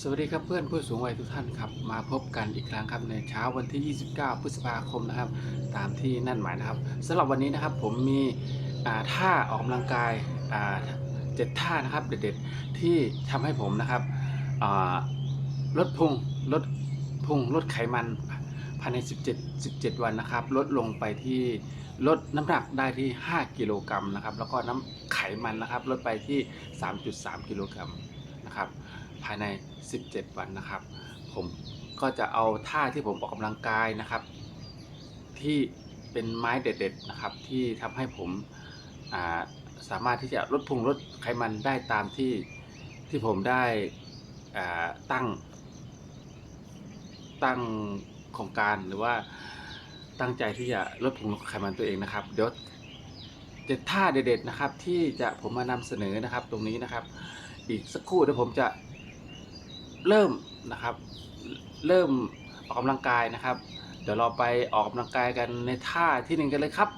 สวัสดีครับเพื่อนผู้สูงวัยทุกท่านครับ มาพบกันอีกครั้งครับในเช้าวันที่ 29 พฤษภาคมนะครับ ตามที่นั่นหมายนะครับสำหรับวันนี้นะครับผมมีท่าออกกำลังกายเจ็ดท่านะครับ เด็ดๆที่ทำให้ผมนะครับลดพุงลดพุงลดไขมันภายใน 17 17 วันนะครับ ลดลงไปที่ลดน้ำหนักได้ที่ 5 กิโลกรัมนะครับ แล้วก็น้ำไขมันนะครับ ลดไปที่ 3.3 กิโลกรัมนะครับ ภายใน 17 วันนะครับ ผมก็จะเอาท่าที่ผมออกกำลังกายนะครับ ที่เป็นไม้เด็ดๆนะครับ ที่ทำให้ผมาสามารถที่จะลดพุงลดไขมันได้ตามที่ที่ผมได้ตั้ง ตั้งโครงการหรือว่าตั้งใจที่จะลดพุงลดไขมันตัวเองนะครับเดี๋ยวเด็ดท่าเด็ดๆนะครับ ที่จะผมมานำเสนอนะครับตรงนี้นะครับ อีกสักครู่เดี๋ยวผมจะ เริ่มนะครับ เริ่มออกกำลังกายนะครับ เดี๋ยวเราไปออกกำลังกายกันในท่าที่หนึ่งกันเลยครับ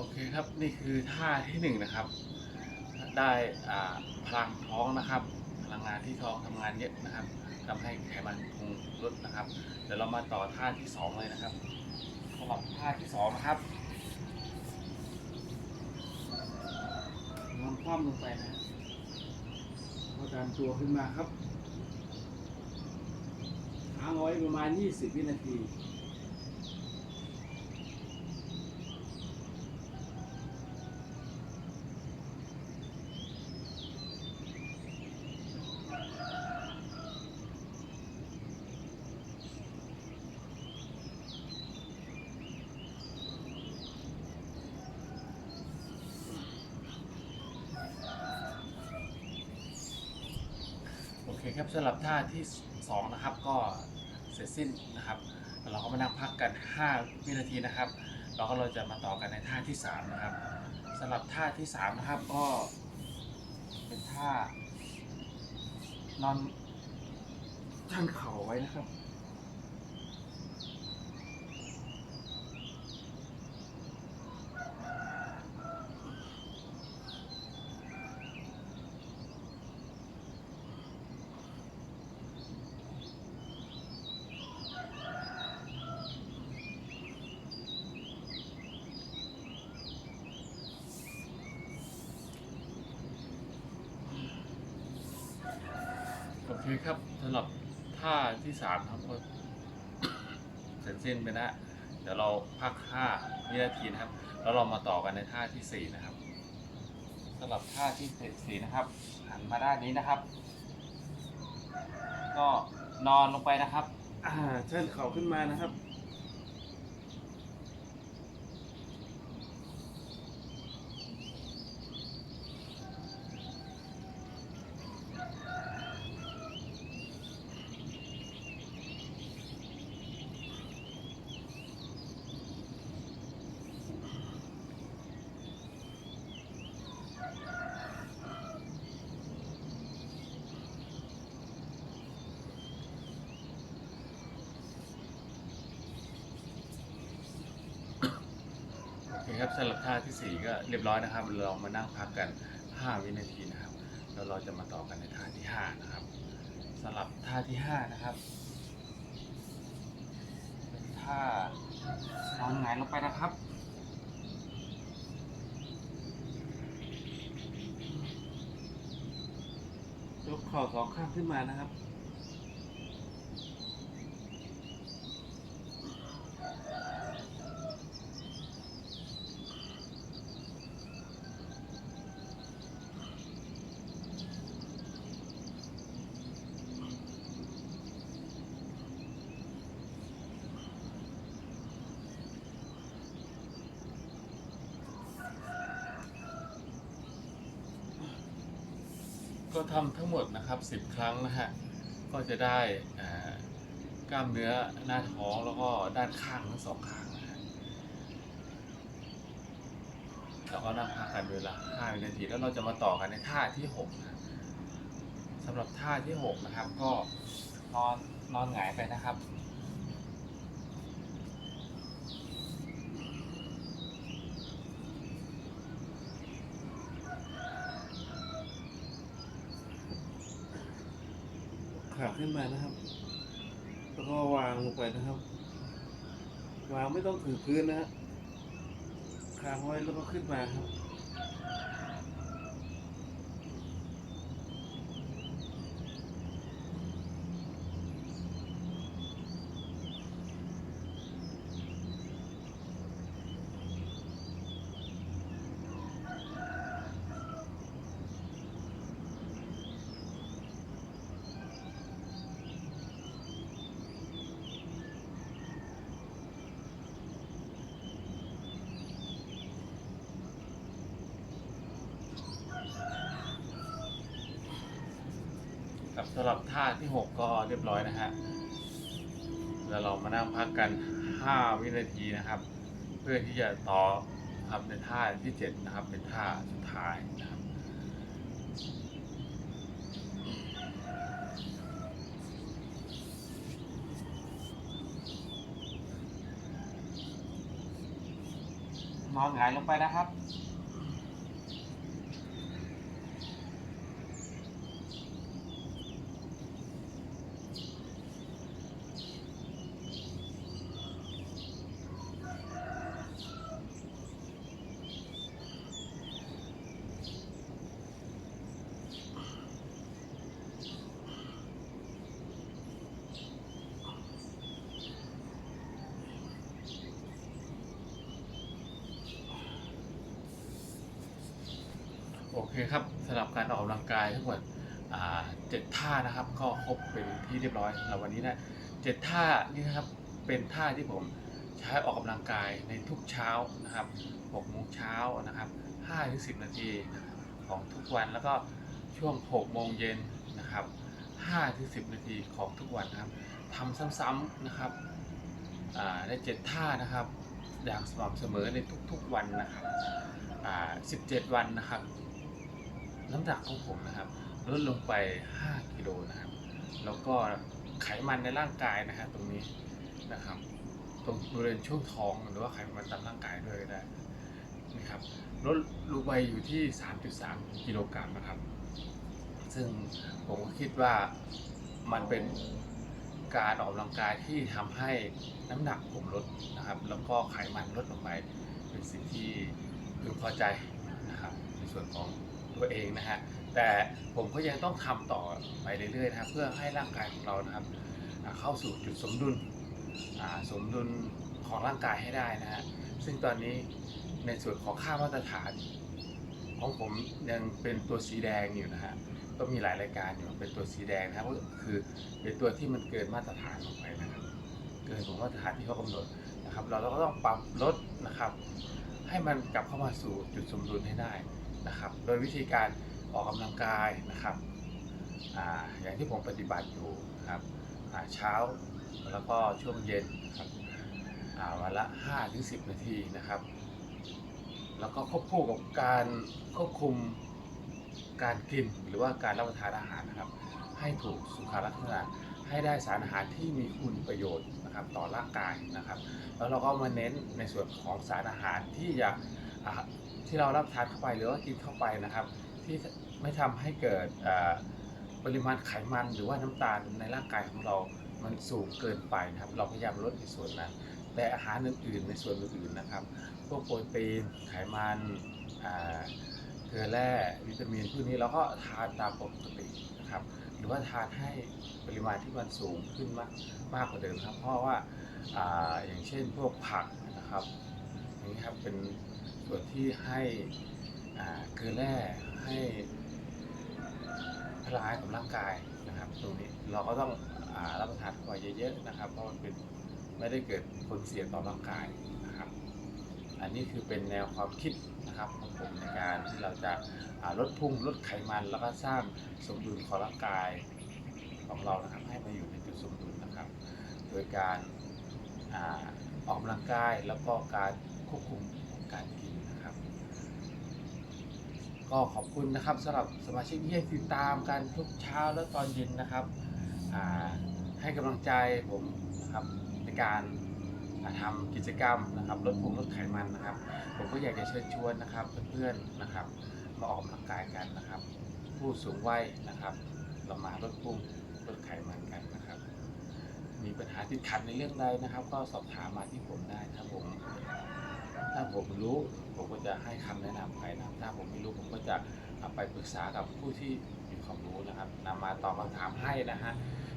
โอเคครับนี่คือท่าที่หนึ่งนะครับ ได้อ่าพลังท้องนะครับ พลังงานที่ท้องทำงานเยอะนะครับทำให้ไขมันพุงลดนะครับ เดี๋ยวเรามาต่อท่าที่สองเลยนะครับสำหรับท่าที่สองนะครับนอนคว่ำลงไปนะก็ดันตัวขึ้นมาครับค้างไว้ประมาณ 20 วินาที ครับสำหรับท่าที่สองนะครับ ก็เสร็จสิ้นนะครับเราก็มานั่งพักกัน 5 วินาทีนะครับเราก็เราจะมาต่อกันในท่าที่ 3 นะครับสำหรับท่าที่ 3 นะครับก็เป็นท่านอนชันเข่าไว้นะครับ โอเคครับสำหรับท่าที่สามครับก็เสร็จสิ้นไปนะเดี๋ยวเราพัก5วินาทีนะครับ แล้วเรามาต่อกันในท่าที่สี่นะครับสำหรับท่าที่สี่นะครับหันมาด้านนี้นะครับ ก็นอนลงไปนะครับอ่าเชิญเข่าขึ้นมานะครับ เคครับสำหรับท่าที่ 4 ก็เรียบร้อยนะครับ เรามานั่งพักกัน 5 วินาทีนะครับ แล้วเราจะมาต่อกันในท่าที่ 5 นะครับสำหรับท่าที่ 5 นะครับเป็นท่านอนหงายลงไปนะครับยกเข่าสองข้างขึ้นมานะครับ ก็ทำทั้งหมดนะครับ 10 ครั้งนะฮะ ก็จะได้กล้ามเนื้อหน้าท้องแล้วก็ด้านข้างทั้งสองข้างนะฮะแล้วก็นั่งพักกันเวลา5นาทีแล้วเราจะมาต่อกันในท่าที่6นะสำหรับท่าที่ 6 นะครับ ก็นอนนอนหงายไปนะครับ ขาขึ้นมานะครับ แล้วก็วางลงไปนะครับ วางไม่ต้องถือพื้นนะฮะค้างไว้แล้วก็ขึ้นมาครับ สำหรับท่าที่ 6 ก็เรียบร้อยนะฮะแล้วเรามานั่งพักกัน 5 วินาทีนะครับ เพื่อที่จะต่อครับในท่าที่ 7 นะครับ เป็นท่าสุดท้ายนะครับนอนหงายลงไปนะครับ โอเคครับสำหรับการออกกำลังกายทั้งหมดเจ็ดท่านะครับ ก็ครบเป็นที่เรียบร้อยแล้ววันนี้นะเจ็ดท่านี่นะครับเป็นท่าที่ผมใช้ออกกำลังกายในทุกเช้านะครับ6โมงเช้านะครับ5ถึง10นาทีของทุกวันแล้วก็ช่วง6โมงเย็นนะครับ5ถึง10นาทีของทุกวันนะครับทำซ้ำๆนะครับอ่าใน7ท่านะครับ อย่างสม่ำเสมอในทุกๆวันนะครับอ่า17วันนะครับ น้ำหนักของผมนะครับลดลงไป 5 กิโลนะครับ แล้วก็ไขมันในร่างกายนะฮะตรงนี้นะครับ ตรงบริเวณช่วงท้องหรือว่าไขมันตามร่างกายด้วยก็ได้นะครับลดลงไปอยู่ที่ 3.3 กิโลกรัมนะครับ ซึ่งผมก็คิดว่ามันเป็นการออกกำลังกายที่ทำให้น้ำหนักผมลดนะครับ แล้วก็ไขมันลดลงไปเป็นสิ่งที่พึงพอใจนะครับในส่วนของ ตัวเองนะฮะแต่ผมก็ยังต้องทำต่อไปเรื่อยๆนะครับเพื่อให้ร่างกายของเรานะครับเข้าสู่จุดสมดุลสมดุลของร่างกายให้ได้นะฮะซึ่งตอนนี้ในส่วนของค่ามาตรฐาน ของผมยังเป็นตัวสีแดงอยู่นะฮะก็มีหลายรายการอยู่เป็นตัวสีแดงนะครับก็คือเป็นตัวที่มันเกินมาตรฐานลงไปนะครับเกินของมาตรฐานที่เขากำหนดนะครับ เราก็ต้องปรับลดนะครับ ให้มันกลับเข้ามาสู่จุดสมดุลให้ได้ นะครับ โดยวิธีการออกกำลังกายนะครับออย่างที่ผมปฏิบัติอยู่นะครับเช้าแล้วก็ช่วงเย็นครับวันละ5ถึง10 นาทีนะครับ แล้วก็ควบคู่กับการควบคุมการกินหรือว่าการรับประทานอาหารนะครับ ให้ถูกสุขลักษณะให้ได้สารอาหารที่มีคุณประโยชน์นะครับต่อร่างกายนะครับ แล้วเราก็มาเน้นในส่วนของสารอาหารที่จะอ่า ที่เรารับทานเข้าไปหรือว่ากินเข้าไปนะครับ ที่ไม่ทำให้เกิดปริมาณไขมันหรือว่าน้ำตาลในร่างกายของเรา มันสูงเกินไปนะครับ เราพยายามลดในส่วนนั้น แต่อาหารอื่นๆในส่วนอื่นๆนะครับ พวกโปรตีนไขมันเกลือแร่วิตามินพวกนี้เราก็ทานตามปกตินะครับ หรือว่าทานให้ปริมาณที่มันสูงขึ้นมากมากกว่าเดิมครับ เพราะว่าออย่างเช่นพวกผักนะครับอย่างนี้ครับเป็น ส่วนที่ให้เกลือแร่ให้พลานกับร่างกายนะครับตรงนี้เราก็ต้องอรับประทานเข้าไปเยอะๆนะครับเพราะมันเป็นไม่ได้เกิดผลเสียต่อร่างกายนะครับ อันนี้คือเป็นแนวความคิดนะครับของผมในการที่เราจะาลดพุงลดไขมัน แล้วก็สร้างสมดุลของร่างกายของเรานะครับให้มาอยู่ในจุดสมดุลนะครับ โดยการออกกำลังกายแล้วก็การควบคุมการกิน ก็ขอบคุณนะครับสำหรับสมาชิกที่ให้ติดตามกันทุกเช้าและตอนเย็นนะครับให้กำลังใจผมนะครับในการาทำกิจกรรมนะครับลดพุงลดไขมันนะครับ ผมก็อยากจะเชิญชวนนะครับเพื่อนๆนะครับ มาออกกำลังกายกันนะครับ ผู้สูงวัยนะครับ เรามาลดพุงลดไขมันกันนะครับ มีปัญหาติดขัดในเรื่องใดนะครับ ก็สอบถามมาที่ผมได้ถ้าผม ถ้าผมรู้ผมก็จะให้คำแนะนำไปนะถ้าผมไม่รู้ผมก็จะไปปรึกษากับผู้ที่มีความรู้นะครับนำมาตอบคำถามให้นะฮะ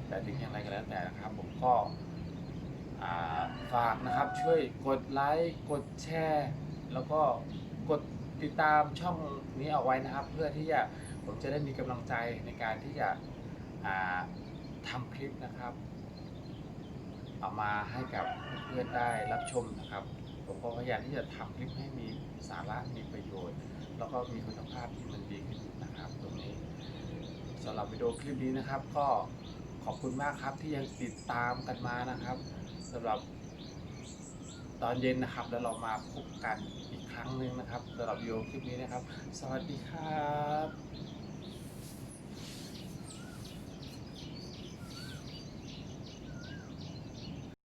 แต่ถึงอย่างไรก็แล้วแต่นะครับ ผมก็ฝากนะครับช่วยกดไลค์กดแชร์ แล้วก็กดติดตามช่องนี้เอาไว้นะครับ เพื่อที่จะผมจะได้มีกำลังใจในการที่จะอ่าทำคลิปนะครับ เอามาให้กับเพื่อนๆได้รับชมนะครับ ผมก็พยายามที่จะทำคลิปให้มีสาระมีประโยชน์ แล้วก็มีคุณภาพที่มันดีขึ้นนะครับ ตรงนี้สำหรับวิดีโอคลิปนี้นะครับ ก็ขอบคุณมากครับที่ยังติดตามกันมานะครับสำหรับตอนเย็นนะครับ แล้วเรามาพบกันอีกครั้งหนึ่งนะครับสำหรับวิดีโอคลิปนี้นะครับ สวัสดีครับ